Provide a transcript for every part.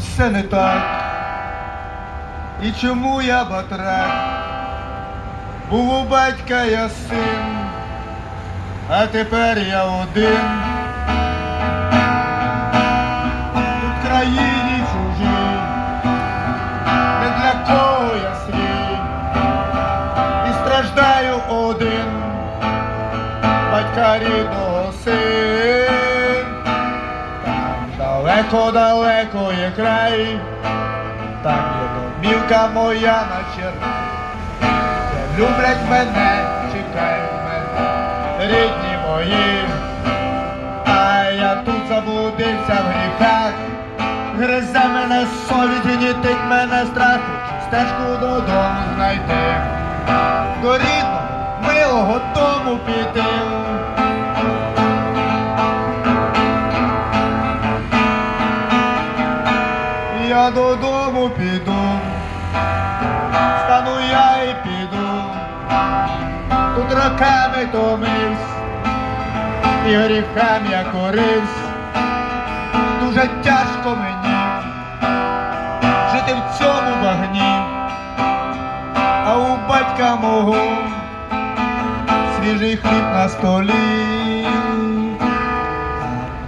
все не так? І чому я батрак? Був у батька я син, а тепер я один. Далеко-далеко є край, там є домівка моя на черві. Де люблять мене, чекають мене, рідні мої. А я тут заблудився в гріхах, гризе мене совість, гнітить мене страх, стежку додому знайти. До рідного, милого дому піти. Додому піду, стану я і піду, тут роками томився і гріхам я корився, дуже тяжко мені жити в цьому багні, а у батька мого свіжий хліб на столі,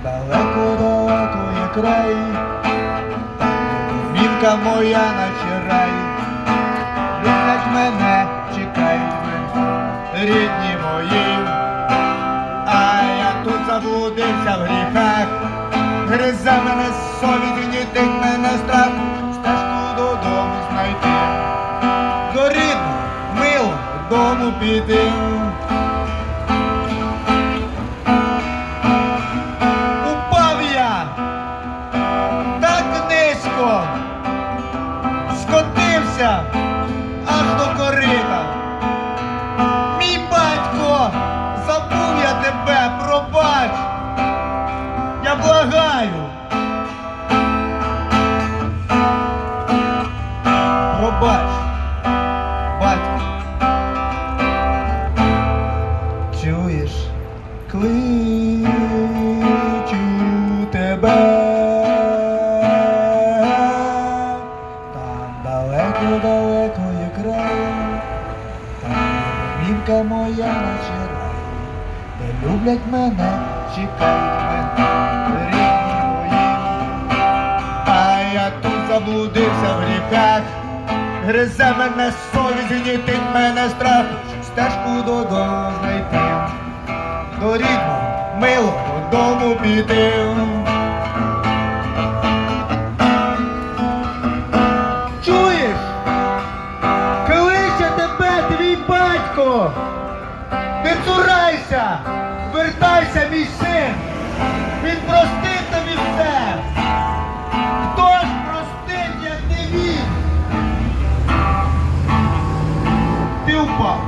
далеко-далеко є край, Мінка моя наче рай, люблять мене, чекають мене, рідні мої. А я тут заблудився в гріхах, гризе мене совість, гнітить мене страх, стежку додому знайти, до рідного, милого дому піти. Скотився аж до корита. Мій батько, забув я тебе, пробач. Я благаю. Пробач, батько. Чуєш, кличу тебе. Далеко-далеко є край. Там домівка моя наче рай, де люблять мене, чекають мене, рідні мої. А я тут заблудився в гріхах, гризе мене совість, гнітить мене страх, щоб стежку додому знайти, до рідного, милого дому піти. Вертайся, мій син! Він простить тобі все! Хто ж простить, як не він? Ти впав!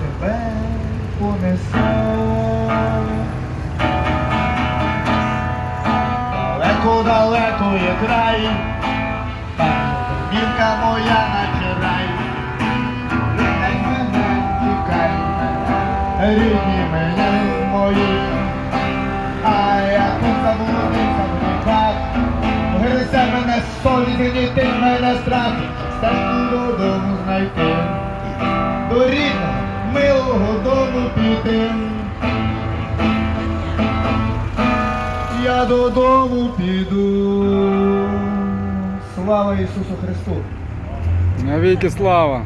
Тебе понесе. Далеко-далеко є край, домівка моя стежку додому знайти, до рідного, милого дому піти. Я додому піду. Слава Ісусу Христу! Навіки слава!